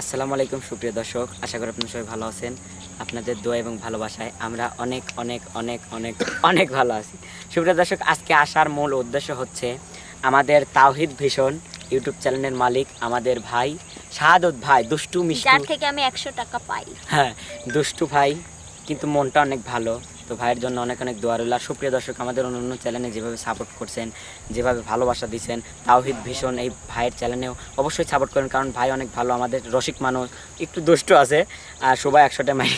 আসসালামু আলাইকুম সুপ্রিয় দর্শক। আশা করি আপনারা সবাই ভালো আছেন। আপনাদের দোয়া এবং ভালোবাসায় আমরা অনেক অনেক অনেক অনেক অনেক ভালো আছি। সুপ্রিয় দর্শক আজকে আসার মূল উদ্দেশ্য হচ্ছে আমাদের তাওহিদ ভীষণ ইউটিউব চ্যানেলের মালিক আমাদের ভাই শাহাদত ভাই দুষ্টু যার থেকে আমি একশো টাকা পাই। হ্যাঁ দুষ্টু ভাই কিন্তু মনটা অনেক ভালো। তো ভাইয়ের জন্য অনেক অনেক দোয়া রইল। আর সুপ্রিয় দর্শক আমাদের অন্য অন্য চ্যানেলে যেভাবে সাপোর্ট করছেন যেভাবে ভালোবাসা দিচ্ছেন তাওহিদ ভীষণ এই ভাইয়ের চ্যানেলেও অবশ্যই সাপোর্ট করেন কারণ ভাই অনেক ভালো আমাদের রসিক মানুষ একটু দুষ্ট আছে আর সবাই একশোটা মাই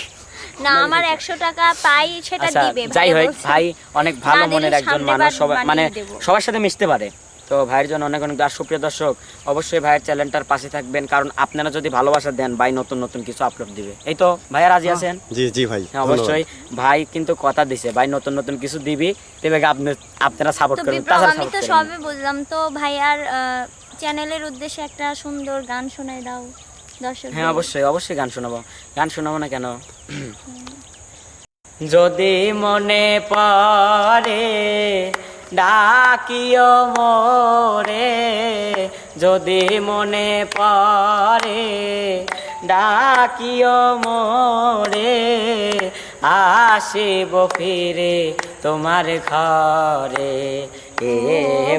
না আমার একশো টাকা পাই সেটা আচ্ছা দিবে যাই হোক ভাই অনেক ভালো মনের একজন মানুষ সবাই মানে সবার সাথে মিশতে পারে। তো ভাইয়ের জন্য অনেক অনেক আর সুপ্রিয় দর্শক অবশ্যই ভাইয়ের চ্যানেলটার পাশে থাকবেন কারণ আপনারা যদি ভালোবাসা দেন ভাই নতুন নতুন কিছু আপলোড দিবে। এই তো ভাইয়া রাজি আছেন? জি জি ভাই হ্যাঁ অবশ্যই। ভাই কিন্তু কথা দিছে ভাই নতুন নতুন কিছু দিবি তবে আপনি আপনারা সাপোর্ট তো করবেন তাছাড়া আমি তো সবে বুঝলাম। তো ভাইয়ার চ্যানেলের উদ্দেশ্যে একটা সুন্দর গান শোনাই দাও দর্শক হ্যাঁ অবশ্যই অবশ্যই গান শোনাবো। গান শোনাবো না কেন? যদি মনে পড়ে ডাকিও মোরে, যদি মনে পড়ে, ডাকিও মোরে, আসিব ফিরে তোমার ঘরে। এ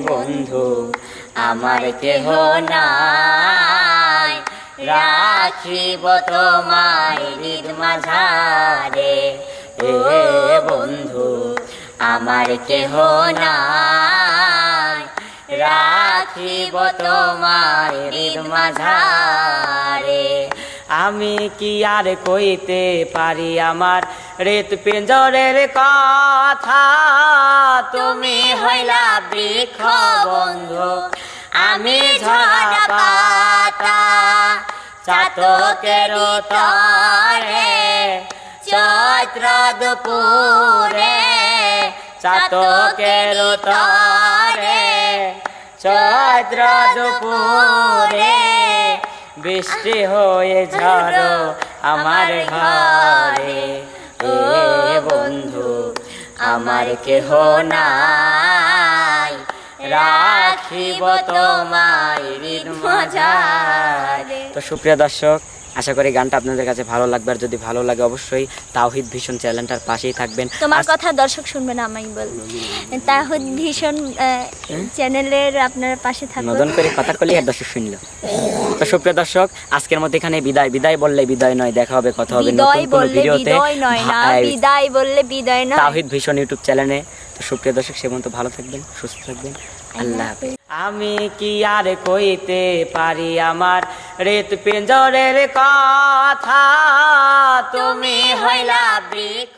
বন্ধু, আমার কেহ নাই, রাখিব তোমায় মাঝারে। এ বন্ধু আমার কেহ নাই। রাখিব তোমায় হৃদ মাঝারে। আমি কি আর কইতে পারি আমার রেত পিঞ্জরের কথা? তুমি হইলা বৃক্ষ বন্ধু আমি ঝরা পাতা চাতকের তরে চৈত্র দুপুরে। চাতকের তরে চৈত্র দুপুরে বৃষ্টি হয়ে ঝড়ো আমার ঘরে। এ বন্ধু, আমার কেহ নাই। রাখিব তোমায় মাঝারে। তো সুপ্রিয় দর্শক আশা করি গানটা আপনাদের কাছে ভালো লাগবে আর যদি ভালো লাগে অবশ্যই তাওহিদ ভীষণ চ্যানেলটার পাশেই থাকবেন। তোমার কথা দর্শক শুনবে না আমি বল তাহলে ভীষণ চ্যানেলের আপনার পাশে থাকবে নদন করে কথা কলি আর দর্শক শুনল। তো সুপ্রিয় দর্শক আজকের মধ্যে এখানে বিদায়। বিদায় বললে বিদায় নয় দেখা হবে কথা হবে নতুন বিদয় কোনো বললে ভিডিওতে। বিদয় নয় না বিদায় বললে বিদয় নয়। তাওহিদ ভীষণ ইউটিউব চ্যানেলে। তো সুপ্রিয় দর্শক সে ভালো থাকবেন সুস্থ থাকবেন। আল্লাহ আমি কি আর কইতে পারি আমার রেত পেঞ্জরের কথা? তুমি হইলা বৃক্ষ।